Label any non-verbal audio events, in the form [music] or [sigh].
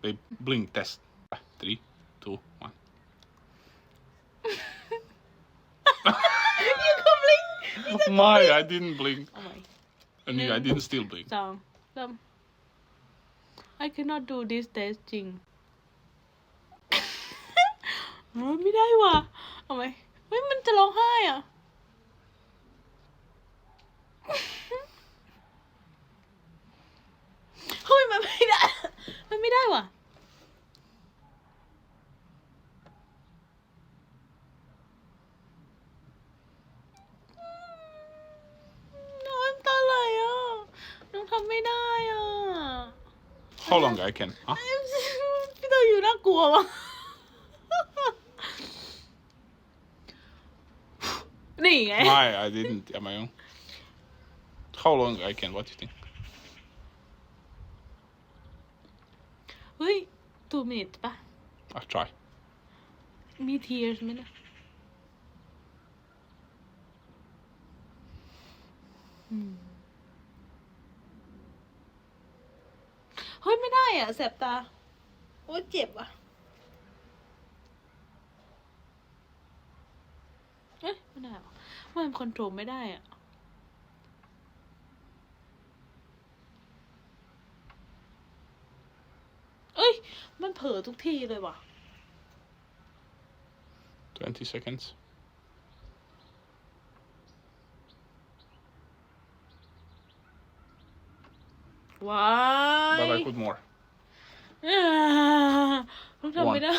ไป blink test ไป three two one ไม่ I didn't blink เอาใหม่ and you, I didn't still blink สองสาม I cannot do this test จริง [laughs] เฮ้ยไม่ได้ว่ะ ะ how long I can อ่ะ พี่ตัวอยู่น่ากลัววะ นี่ไง [laughs] [laughs] ไ[laughs] ม่ I didn't อย่ามายุ่ง how long I can what do you think ฮ้ย two minutes ปะอะ try มี tears ไหมนะอืมเฮ้ย ไม่ได้อะแสบตา โอ้ยเจ็บอะเอ้ยไม่ได้หรอมันคอนโทรลไม่ได้อะ มันเผลอทุกทีเลยว่ะ 20 seconds ว้าย but I put more อ่าต้องทำไม่ได้